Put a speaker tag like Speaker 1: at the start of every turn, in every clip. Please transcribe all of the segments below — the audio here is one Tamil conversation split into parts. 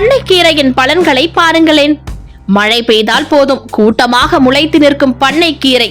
Speaker 1: பண்ணைக்கீரையின் பலன்களை பாருங்களேன். மழை பெய்தால் போதும். கூட்டமாக முளைத்து நிற்கும் பண்ணைக்கீரை.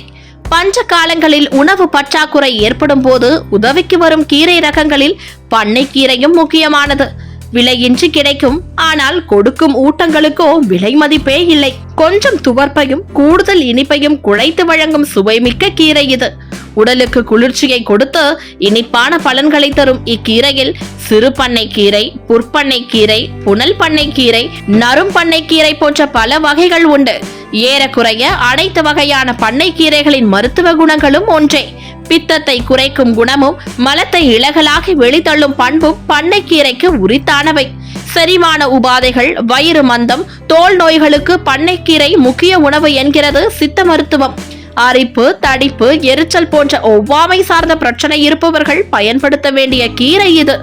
Speaker 1: பஞ்ச காலங்களில் உணவு பற்றாக்குறை ஏற்படும் போது உதவிக்கு வரும் கீரை ரகங்களில் பண்ணைக்கீரையும் முக்கியமானது. விலையின்றி கிடைக்கும். ஆனால் கொடுக்கும் ஊட்டங்களுக்கோ விலை மதிப்பே இல்லை. கொஞ்சம் துவர்ப்பையும் கூடுதல் இனிப்பையும் குழைத்து வழங்கும் சுவைமிக்க கீரை இது. உடலுக்கு குளிர்ச்சியை கொடுத்து இனிப்பான பலன்களை தரும் இக்கீரையில் சிறு பண்ணைக்கீரை புற்பண்ணைக்கீரை புனல் பண்ணைக்கீரை நரும் பண்ணைக்கீரை போன்ற பல வகைகள் உண்டு. ஏறக்குறைய அனைத்து வகையான பண்ணைக்கீரைகளின் மருத்துவ குணங்களும் ஒன்றே. பித்தத்தை குறைக்கும் குணமும் மலத்தை இலகலாகி வெளித்தள்ளும் பண்பும் பண்ணைக்கீரைக்கு உரித்தானவை. செரிமான உபாதைகள் வயிறு மந்தம் தோல் நோய்களுக்கு பண்ணைக்கீரை முக்கிய உணவு என்கிறது சித்த மருத்துவம். அரிப்பு தடிப்பு எரிச்சல் போன்ற ஒவ்வாமை சார்ந்த பிரச்சனை இருப்பவர்கள் பயன்படுத்த வேண்டிய கீரை இது.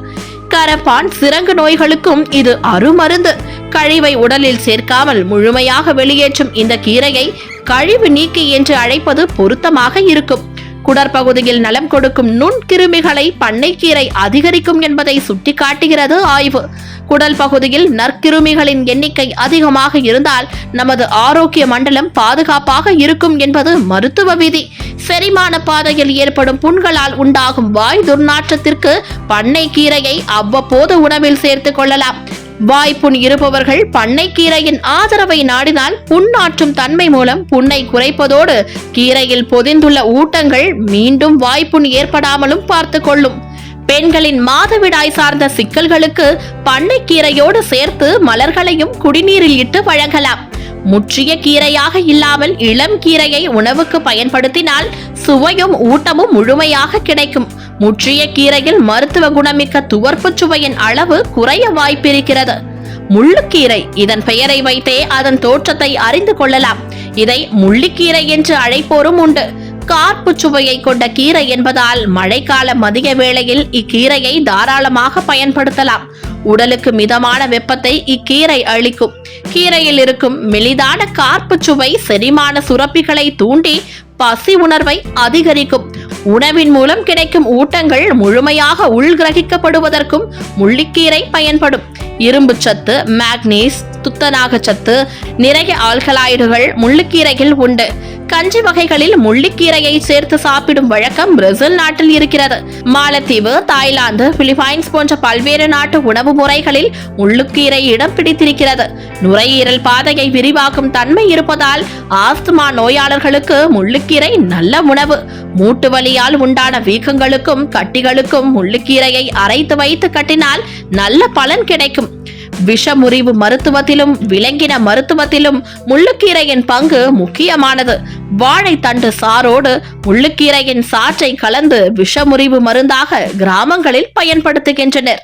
Speaker 1: கரப்பான் சிறங்கு நோய்களுக்கும் இது அருமருந்து. கழிவை உடலில் சேர்க்காமல் முழுமையாக வெளியேற்றும் இந்த கீரையை கழிவு நீக்கி என்று அழைப்பது பொருத்தமாக இருக்கும். குடற்பகுதியில் நலம் கொடுக்கும் நுண்கிருமிகளை பண்ணைக்கீரை அதிகரிக்கும் என்பதை சுட்டிக்காட்டுகிறது ஆய்வு. குடல் பகுதியில் நற்கிருமிகளின் எண்ணிக்கை அதிகமாக இருந்தால் நமது ஆரோக்கிய மண்டலம் பாதுகாப்பாக இருக்கும் என்பது மருத்துவ விதி. செரிமான பாதையில் ஏற்படும் புண்களால் உண்டாகும் வாய் துர்நாற்றத்திற்கு பண்ணைக்கீரையை அவ்வப்போது உணவில் சேர்த்துக் கொள்ளலாம். வாய்ப்புண் இருப்பவர்கள் பண்ணைக்கீரையின் ஆதரவை நாடினால் புண்ணாற்றும் தன்மை மூலம் புண்ணை குறைப்பதோடு கீரையில் பொதிந்துள்ள ஊட்டங்கள் மீண்டும் வாய்ப்புண் ஏற்படாமலும் பார்த்து கொள்ளும். பெண்களின் மாதவிடாய் சார்ந்த சிக்கல்களுக்கு பண்ணைக்கீரையோடு சேர்த்து மலர்களையும் குடிநீரில் இட்டு வழங்கலாம். முற்றிய கீரையாக இல்லாமல் இளம் கீரையை உணவுக்கு பயன்படுத்தினால் சுவையும் ஊட்டமும் முழுமையாக கிடைக்கும். முற்றிய கீரையில் மருத்துவ குணமிக்க துவர்ப்பு சுவையின் அளவு குறைய வாய்ப்பிருக்கிறது. முள்ளுக்கீரை இதன் பெயரை வைத்தே அதன் தோற்றத்தை அறிந்து கொள்ளலாம். இதை முள்ளிக்கீரை என்று அழைப்போரும் உண்டு. கார்ப்பு சுவையை கொண்ட கீரை என்பதால் மழைக்கால மதிய வேளையில் இக்கீரையை தாராளமாக பயன்படுத்தலாம். உடலுக்கு மிதமான வெப்பத்தை இக்கீரை அளிக்கும். கீரையில் இருக்கும் மெலிதான கார்ப்பு சுவை செரிமான சுரப்பிகளை தூண்டி பசி உணர்வை அதிகரிக்கும். உணவின் மூலம் கிடைக்கும் ஊட்டங்கள் முழுமையாக உள்கிரகிக்கப்படுவதற்கும் முள்ளிக்கீரை பயன்படும். இரும்பு சத்து மேக்னீஸ் துத்தநாக சத்து நிறைய ஆல்கலாய்டுகள் முள்ளுக்கீரையில் உண்டு. கஞ்சி வகைகளில் முள்ளிக்கீரையை சேர்த்து சாப்பிடும் வழக்கம் பிரேசில் நாட்டில் இருக்கிறது. மாலத்தீவு தாய்லாந்து பிலிப்பைன்ஸ் போன்ற பல்வேறு நாட்டு உணவு முறைகளில் முள்ளுக்கீரை இடம் பிடித்திருக்கிறது. நுரையீரல் பாதையை விரிவாக்கும் தன்மை இருப்பதால் ஆஸ்துமா நோயாளர்களுக்கு முள்ளுக்கீரை நல்ல உணவு. மூட்டு வலியால் உண்டான வீக்கங்களுக்கும் கட்டிகளுக்கும் முள்ளுக்கீரையை அரைத்து வைத்து கட்டினால் நல்ல பலன் கிடைக்கும். விஷமுறிவு மருத்துவத்திலும் விலங்கின மருத்துவத்திலும் முள்ளுக்கீரையின் பங்கு முக்கியமானது. வாழைத்தண்டு சாரோடு முள்ளுக்கீரையின் சாற்றை கலந்து விஷமுறிவு மருந்தாக கிராமங்களில் பயன்படுத்துகின்றனர்.